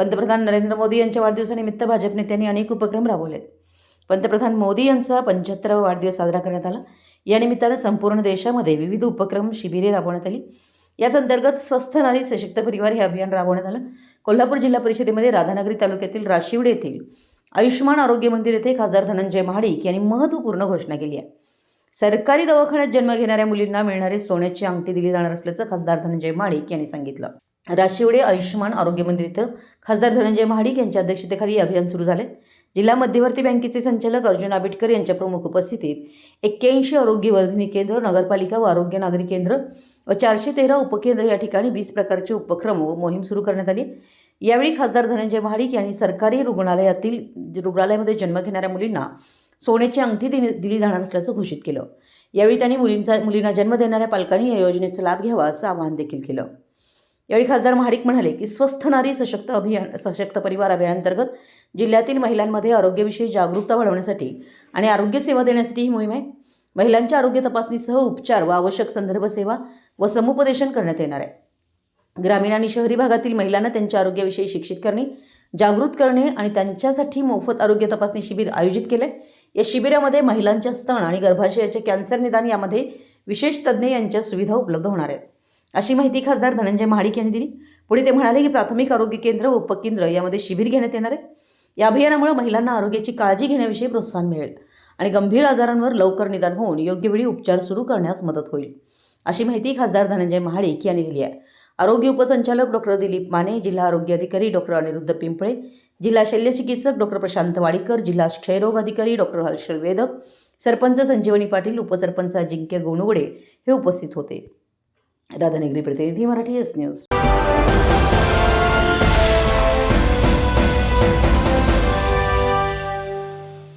पंतप्रधान नरेंद्र मोदी यांच्या वाढदिवसानिमित्त भाजप नेत्यांनी अनेक उपक्रम राबवलेत. पंतप्रधान मोदी यांचा पंच्याहत्तरावा वाढदिवस साजरा करण्यात आला. या निमित्तानं संपूर्ण देशामध्ये विविध उपक्रम शिबिरे राबवण्यात आली. याच अंतर्गत स्वस्थ नारी सशक्त परिवार हे अभियान राबवण्यात आलं. कोल्हापूर जिल्हा परिषदेमध्ये राधानगरी तालुक्यातील राशिवडे येथील आयुष्यमान आरोग्य मंदिर येथे खासदार धनंजय महाडिक यांनी महत्त्वपूर्ण घोषणा केली आहे. सरकारी दवाखान्यात जन्म घेणाऱ्या मुलींना मिळणारे सोन्याची अंगठी दिली जाणार असल्याचं खासदार धनंजय महाडिक यांनी सांगितलं. राशिवडे आयुष्यमान आरोग्य मंदिर इथं खासदार धनंजय महाडिक यांच्या अध्यक्षतेखाली अभियान सुरू झाले जिल्हा मध्यवर्ती बँकेचे संचालक अर्जुन आबिटकर यांच्या प्रमुख उपस्थितीत एक्क्याऐंशी आरोग्यवर्धिनी केंद्र नगरपालिका व आरोग्य नागरी केंद्र व चारशे तेरा उपकेंद्र या ठिकाणी वीस प्रकारचे उपक्रम व मोहीम सुरू करण्यात आली यावेळी खासदार धनंजय महाडिक यांनी सरकारी रुग्णालयातील रुग्णालयामध्ये जन्म घेणाऱ्या मुलींना सोन्याची अंगठी दिली दिली जाणार असल्याचं घोषित केलं. यावेळी त्यांनी मुलींचा मुलींना जन्म देणाऱ्या पालकांनी या योजनेचा लाभ घ्यावा असं आवाहन देखील केलं. यावेळी खासदार महाडिक म्हणाले की स्वस्थ नारी सशक्त अभियान सशक्त परिवार अभियानांतर्गत जिल्ह्यातील महिलांमध्ये आरोग्याविषयी जागरूकता वाढवण्यासाठी आणि आरोग्य सेवा देण्यासाठी ही मोहीम आहे. महिलांच्या आरोग्य तपासणीसह उपचार व आवश्यक संदर्भ सेवा व समुपदेशन करण्यात येणार आहे. ग्रामीण आणि शहरी भागातील महिलांना त्यांच्या आरोग्याविषयी शिक्षित करणे जागृत करणे आणि त्यांच्यासाठी मोफत आरोग्य तपासणी शिबिर आयोजित केले. या शिबिरामध्ये महिलांच्या स्तन आणि गर्भाशयाचे कॅन्सर निदान यामध्ये विशेष तज्ज्ञ यांच्या सुविधा उपलब्ध होणार आहेत. अशी माहिती खासदार धनंजय महाडिक यांनी दिली. पुढे ते म्हणाले की प्राथमिक आरोग्य केंद्र व उपकेंद्र यामध्ये शिबिर घेण्यात येणार आहे. या अभियानामुळे महिलांना आरोग्याची काळजी घेण्याविषयी प्रोत्साहन मिळेल आणि गंभीर आजारांवर लवकर निदान होऊन योग्य वेळी उपचार सुरू करण्यास मदत होईल. अशी माहिती खासदार धनंजय महाडिक यांनी दिली आहे. आरोग्य उपसंचालक डॉक्टर दिलीप माने जिल्हा आरोग्य अधिकारी डॉक्टर अनिरुद्ध पिंपळे जिल्हा शल्यचिकित्सक डॉक्टर प्रशांत वाडीकर जिल्हा क्षयरोग अधिकारी डॉक्टर हर्षल वेदक सरपंच संजीवनी पाटील उपसरपंच अजिंक्य गोनुवडे हे उपस्थित होते. राधानगरी प्रतिनिधी मराठी एस न्यूज